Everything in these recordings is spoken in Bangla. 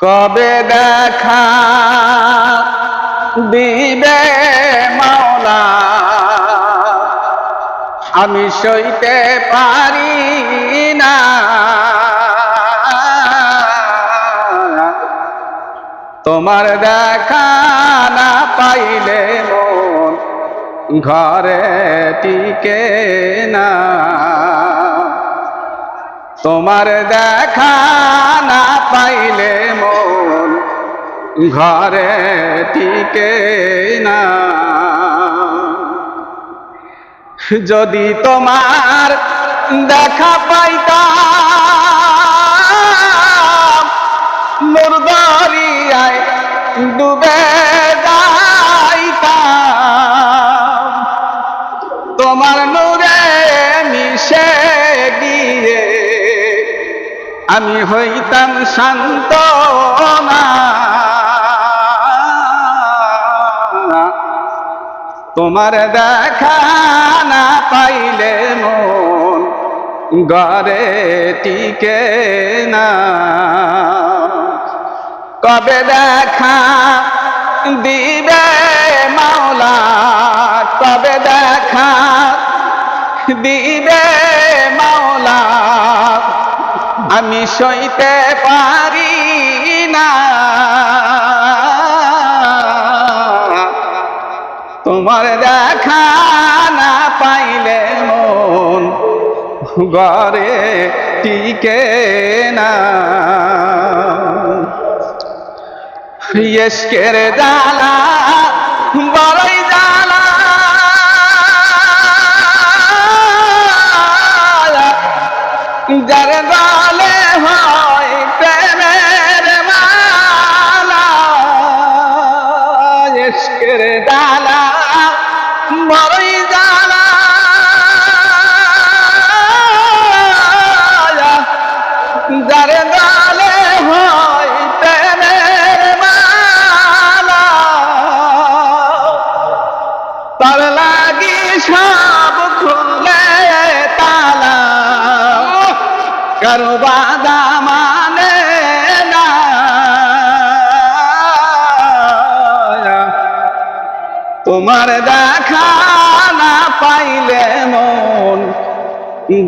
কবে দেখা দিবে মাওলা? আমি সইতে পারি না। তোমার দেখা না পাইলে মন ঘরে টিকে না। তোমার দেখা না পাইলে মন ঘরে টিকে না। যদি তোমার দেখা পাইতাম মোর দরিয়ায় ডুবে আমি হইতাম শান্ত না তোমার দেখা না পাইলে মন ঘরে টিকে না। কবে দেখা দিবে মাওলা, কবে দেখা দিবে আমি সইতে পারি না। তোমার দেখা না পাইলে মন ঘরে টিকে না। ইস্কের জালা বড়ই জালা যার গলে হয় প্রেমের মালা তার লাগি সব খুলে তালা। কারও বাদা তোমার দেখা না পাইলে মন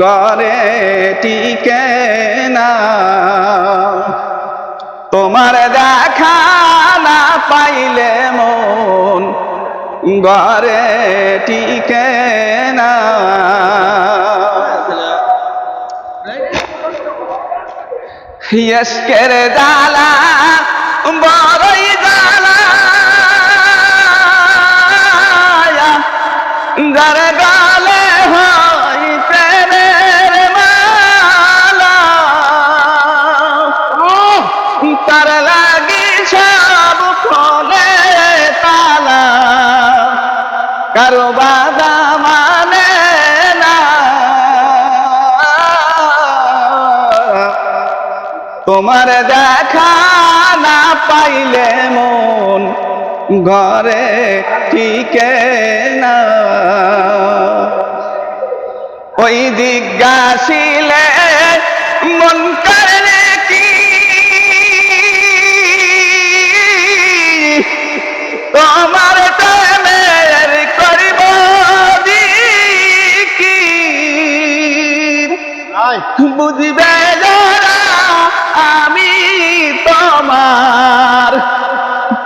গড়ে টিকে না। তোমার দেখা না পাইলে মন ঘরে টিকে না। ইস্কের জালা কারও বাদা মানে না। তোমার দেখা না পাইলে মন ঘরে টিকে না। বুঝবে আমি তোমার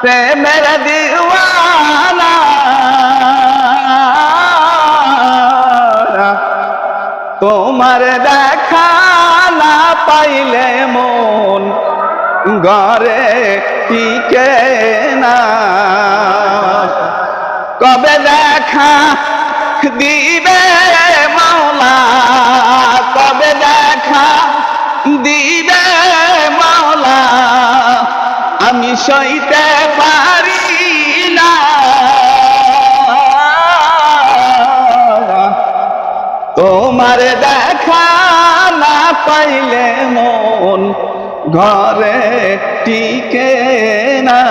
প্রেমের দিওয়ানা। তোমার দেখা পাইলে মন ঘরে টিকে না। কবে দেখা দিবে সইতে পারি না। তোমার দেখা না পাইলে মন ঘরে টিকে না।